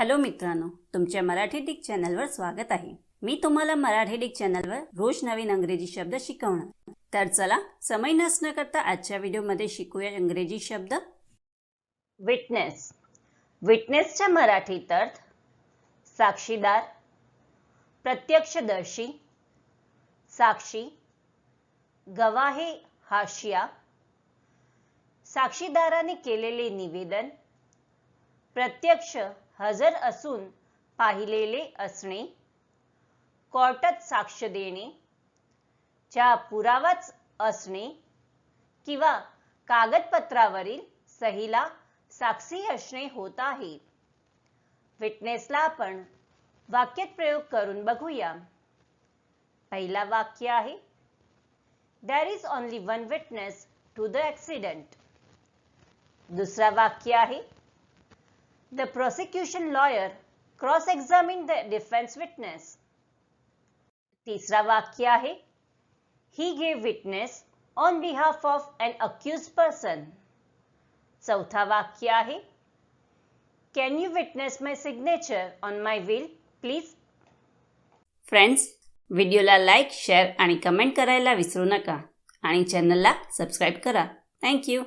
Hello मित्रांनो तुमच्या Marathi Dick चॅनलवर स्वागत आहे. मी तुम्हाला मराठी डिक चॅनलवर रोज नवीन अंग्रेजी शब्द शिकवणार. तर चला समय नसणं करता आजच्या व्हिडिओमध्ये शिकूया इंग्रजी शब्द. विटनेस विटनेसच्या मराठीत अर्थ साक्षीदार प्रत्यक्षदर्शी साक्षी गवाहे हाशिया साक्षीदाराने केलेले निवेदन प्रत्यक्ष हजर असून पाहिलेले असणे कोर्टात साक्ष देणे च्या पुरावाच असणे किंवा कागदपत्रावरील सहीला साक्षी असणे होत आहे. विटनेसला आपण वाक्यात प्रयोग करून बघूया. पहिला वाक्य आहे there is only one witness to the accident दुसरा वाक्य आहे the prosecution lawyer cross examine the defence witness तिसरा वाक्य आहे. He gave witness on behalf of an accused person चौथा वाक्य आहे. Can you witness my signature on my will please friends व्हिडिओला लाईक शेअर आणि कमेंट करायला विसरू नका. आणि चॅनलला सबस्क्राईब करा. थँक्यू